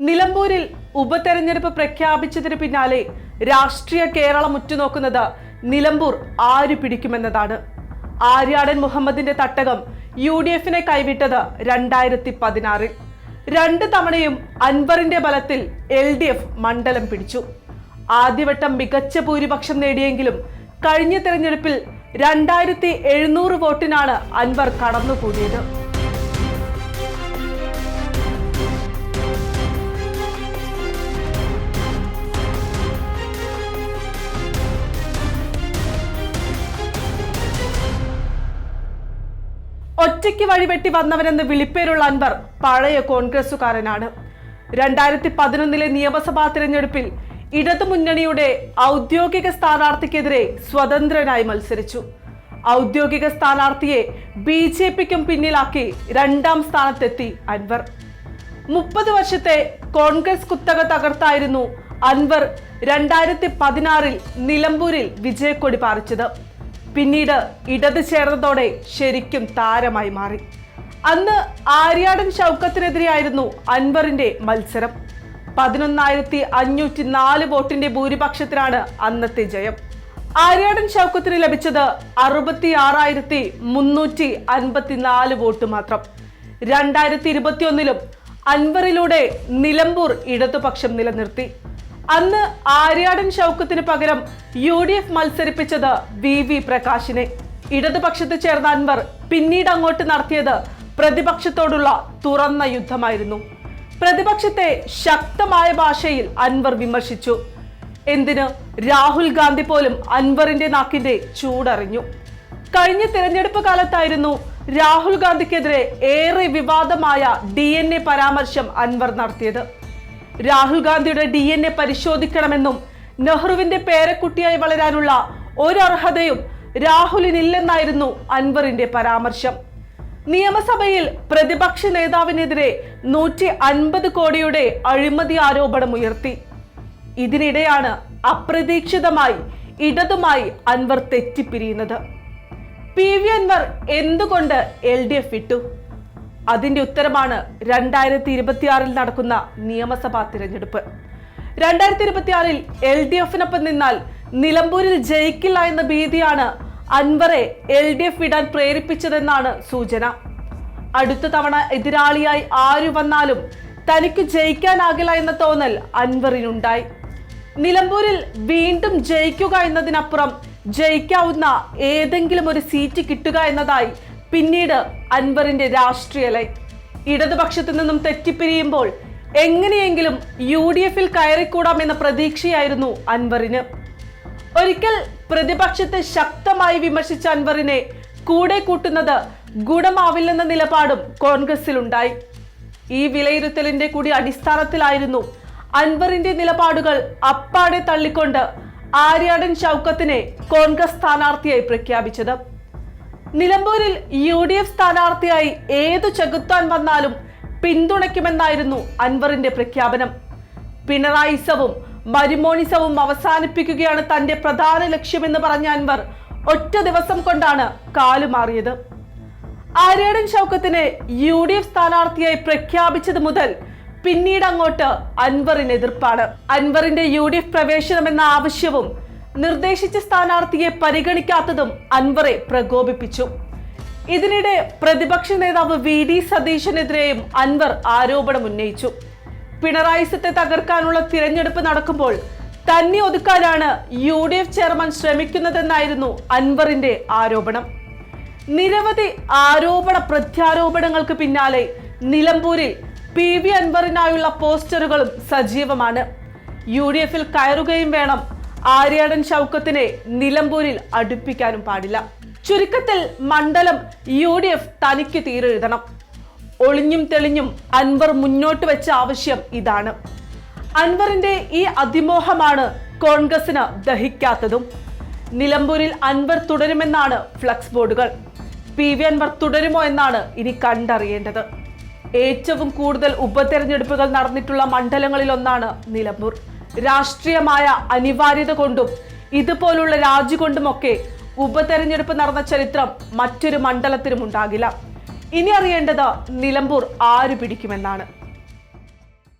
നിലമ്പൂരിൽ ഉപതെരഞ്ഞെടുപ്പ് പ്രഖ്യാപിച്ചതിന് പിന്നാലെ രാഷ്ട്രീയ കേരളം ഉറ്റുനോക്കുന്നത് നിലമ്പൂർ ആര് പിടിക്കുമെന്നതാണ്. ആര്യാടൻ മുഹമ്മദിന്റെ തട്ടകം യു ഡി എഫിനെ കൈവിട്ടത് രണ്ടായിരത്തി പതിനാറിൽ രണ്ട് തവണയും അൻവറിന്റെ ബലത്തിൽ എൽ ഡി എഫ് മണ്ഡലം പിടിച്ചു. ആദ്യവട്ടം മികച്ച ഭൂരിപക്ഷം നേടിയെങ്കിലും കഴിഞ്ഞ തെരഞ്ഞെടുപ്പിൽ രണ്ടായിരത്തി എഴുന്നൂറ് വോട്ടിനാണ് അൻവർ കടന്നുകൂടിയത്. ഒറ്റയ്ക്ക് വഴിവെട്ടി വന്നവനെന്ന് വിളിപ്പേരുള്ള അൻവർ പഴയ കോൺഗ്രസുകാരനാണ് രണ്ടായിരത്തി പതിനൊന്നിലെ നിയമസഭാ തിരഞ്ഞെടുപ്പിൽ ഇടതുമുന്നണിയുടെ ഔദ്യോഗിക സ്ഥാനാർത്ഥിക്കെതിരെ സ്വതന്ത്രനായി മത്സരിച്ചു. ഔദ്യോഗിക സ്ഥാനാർത്ഥിയെ ബി ജെ പിക്കും പിന്നിലാക്കി രണ്ടാം സ്ഥാനത്തെത്തി അൻവർ. മുപ്പത് വർഷത്തെ കോൺഗ്രസ് കുത്തക തകർത്തായിരുന്നു അൻവർ രണ്ടായിരത്തി പതിനാറിൽ നിലമ്പൂരിൽ വിജയക്കൊടി പാറിച്ചത്. പിന്നീട് ഇടത് ചേർന്നതോടെ ശരിക്കും താരമായി മാറി. അന്ന് ആര്യാടൻ ഷൗക്കത്തിനെതിരെയായിരുന്നു അൻവറിന്റെ മത്സരം. പതിനൊന്നായിരത്തി അഞ്ഞൂറ്റി നാല് വോട്ടിന്റെ ഭൂരിപക്ഷത്തിലാണ് അന്നത്തെ ജയം. ആര്യാടൻ ഷൗക്കത്തിന് ലഭിച്ചത് അറുപത്തി ആറായിരത്തി മുന്നൂറ്റി അൻപത്തിനാല് വോട്ട് മാത്രം. രണ്ടായിരത്തി ഇരുപത്തിയൊന്നിലും അൻവറിലൂടെ നിലമ്പൂർ ഇടതുപക്ഷം നിലനിർത്തി. അന്ന് ആര്യാടൻ ഷൗക്കത്തിന് പകരം യു ഡി എഫ് മത്സരിപ്പിച്ചത് വി വി പ്രകാശിനെ. ഇടതുപക്ഷത്ത് ചേർന്ന അൻവർ പിന്നീട് അങ്ങോട്ട് നടത്തിയത് പ്രതിപക്ഷത്തോടുള്ള തുറന്ന യുദ്ധമായിരുന്നു. പ്രതിപക്ഷത്തെ ശക്തമായ ഭാഷയിൽ അൻവർ വിമർശിച്ചു. എന്തിന്? രാഹുൽ ഗാന്ധി പോലും അൻവറിന്റെ നാക്കിന്റെ ചൂടറിഞ്ഞു. കഴിഞ്ഞ തിരഞ്ഞെടുപ്പ് കാലത്തായിരുന്നു രാഹുൽ ഗാന്ധിക്കെതിരെ ഏറെ വിവാദമായ ഡി പരാമർശം അൻവർ നടത്തിയത്. രാഹുൽ ഗാന്ധിയുടെ ഡി എൻ എ പരിശോധിക്കണമെന്നും നെഹ്റുവിന്റെ പേരക്കുട്ടിയായി വളരാനുള്ള ഒരർഹതയും രാഹുലിനില്ലെന്നായിരുന്നു അൻവറിന്റെ പരാമർശം. നിയമസഭയിൽ പ്രതിപക്ഷ നേതാവിനെതിരെ നൂറ്റി അൻപത് കോടിയുടെ അഴിമതി ആരോപണം ഉയർത്തി. ഇതിനിടെയാണ് അപ്രതീക്ഷിതമായി ഇടതുമായി അൻവർ തെറ്റിപ്പിരിയുന്നത്. പി വി അൻവർ എന്തുകൊണ്ട് എൽ ഡി എഫ് വിട്ടു അതിന്റെ ഉത്തരമാണ് രണ്ടായിരത്തി ഇരുപത്തിയാറിൽ നടക്കുന്ന നിയമസഭാ തിരഞ്ഞെടുപ്പ്. രണ്ടായിരത്തി ഇരുപത്തിയാറിൽ എൽ ഡി എഫിനൊപ്പം നിന്നാൽ നിലമ്പൂരിൽ ജയിക്കില്ല എന്ന ഭീതിയാണ് അൻവറെ എൽ ഡി എഫ് വിടാൻ പ്രേരിപ്പിച്ചതെന്നാണ് സൂചന. അടുത്ത തവണ എതിരാളിയായി ആരു വന്നാലും തനിക്ക് ജയിക്കാനാകില്ല എന്ന തോന്നൽ അൻവറിനുണ്ടായി. നിലമ്പൂരിൽ വീണ്ടും ജയിക്കുക എന്നതിനപ്പുറം ജയിക്കാവുന്ന ഏതെങ്കിലും ഒരു സീറ്റ് കിട്ടുക എന്നതായി പിന്നീട് അൻവറിന്റെ രാഷ്ട്രീയ ലൈൻ. ഇടതുപക്ഷത്തു നിന്നും തെറ്റിപ്പിരിയുമ്പോൾ എങ്ങനെയെങ്കിലും യു ഡി എഫിൽ കയറിക്കൂടാമെന്ന പ്രതീക്ഷയായിരുന്നു അൻവറിന്. ഒരിക്കൽ പ്രതിപക്ഷത്തെ ശക്തമായി വിമർശിച്ച അൻവറിനെ കൂടെ കൂട്ടുന്നത് ഗുണമാവില്ലെന്ന നിലപാടും കോൺഗ്രസിലുണ്ടായി. ഈ വിലയിരുത്തലിന്റെ കൂടി അടിസ്ഥാനത്തിലായിരുന്നു അൻവറിന്റെ നിലപാടുകൾ അപ്പാടെ തള്ളിക്കൊണ്ട് ആര്യാടൻ ഷൗക്കത്തിനെ കോൺഗ്രസ് സ്ഥാനാർത്ഥിയായി പ്രഖ്യാപിച്ചത്. നിലമ്പൂരിൽ യു ഡി എഫ് സ്ഥാനാർത്ഥിയായി ഏതു ചെകുത്താൻ വന്നാലും പിന്തുണയ്ക്കുമെന്നായിരുന്നു അൻവറിന്റെ പ്രഖ്യാപനം. പിണറായിസവും മരുമോണിസവും അവസാനിപ്പിക്കുകയാണ് തന്റെ പ്രധാന ലക്ഷ്യമെന്ന് പറഞ്ഞ അൻവർ ഒറ്റ ദിവസം കൊണ്ടാണ് കാലുമാറിയത് ആര്യാടൻ ചൗക്കത്തിനെ യു ഡി എഫ് സ്ഥാനാർത്ഥിയായി പ്രഖ്യാപിച്ചത് മുതൽ പിന്നീട് അങ്ങോട്ട് അൻവറിന് എതിർപ്പാണ് അൻവറിന്റെ യു ഡി എഫ് പ്രവേശനം എന്ന ആവശ്യവും നിർദ്ദേശിച്ച സ്ഥാനാർത്ഥിയെ പരിഗണിക്കാത്തതും അൻവറെ പ്രകോപിപ്പിച്ചു. ഇതിനിടെ പ്രതിപക്ഷ നേതാവ് വി ഡി സതീശനെതിരെയും അൻവർ ആരോപണം ഉന്നയിച്ചു. പിണറായിസത്തെ തകർക്കാനുള്ള തിരഞ്ഞെടുപ്പ് നടക്കുമ്പോൾ തന്നെ ഒതുക്കാനാണ് യു ഡി എഫ് ചെയർമാൻ ശ്രമിക്കുന്നതെന്നായിരുന്നു അൻവറിന്റെ ആരോപണം. നിരവധി ആരോപണ പ്രത്യാരോപണങ്ങൾക്ക് പിന്നാലെ നിലമ്പൂരിൽ പി വി അൻവറിനായുള്ള പോസ്റ്ററുകളും സജീവമാണ്. യു ഡി എഫിൽ കയറുകയും വേണം ആര്യാടൻ ഷൗക്കത്തിനെ നിലമ്പൂരിൽ അടുപ്പിക്കാനും പാടില്ല. ചുരുക്കത്തിൽ മണ്ഡലം യു ഡി എഫ് തനിക്ക് തീരെഴുതണം ഒളിഞ്ഞും തെളിഞ്ഞും അൻവർ മുന്നോട്ട് വെച്ച ആവശ്യം ഇതാണ്. അൻവറിന്റെ ഈ അതിമോഹമാണ് കോൺഗ്രസിന് ദഹിക്കാത്തതും. നിലമ്പൂരിൽ അൻവർ തുടരുമെന്നാണ് ഫ്ലക്സ് ബോർഡുകൾ. പി വി അൻവർ തുടരുമോ എന്നാണ് ഇനി കണ്ടറിയേണ്ടത്. ഏറ്റവും കൂടുതൽ ഉപതെരഞ്ഞെടുപ്പുകൾ നടന്നിട്ടുള്ള മണ്ഡലങ്ങളിലൊന്നാണ് നിലമ്പൂർ. രാഷ്ട്രീയമായ അനിവാര്യത കൊണ്ടും ഇതുപോലുള്ള രാജി കൊണ്ടുമൊക്കെ ഉപതെരഞ്ഞെടുപ്പ് നടന്ന ചരിത്രം മറ്റൊരു മണ്ഡലത്തിലും ഉണ്ടാകില്ല. ഇനി അറിയേണ്ടത് നിലമ്പൂർ ആര് പിടിക്കുമെന്നാണ്.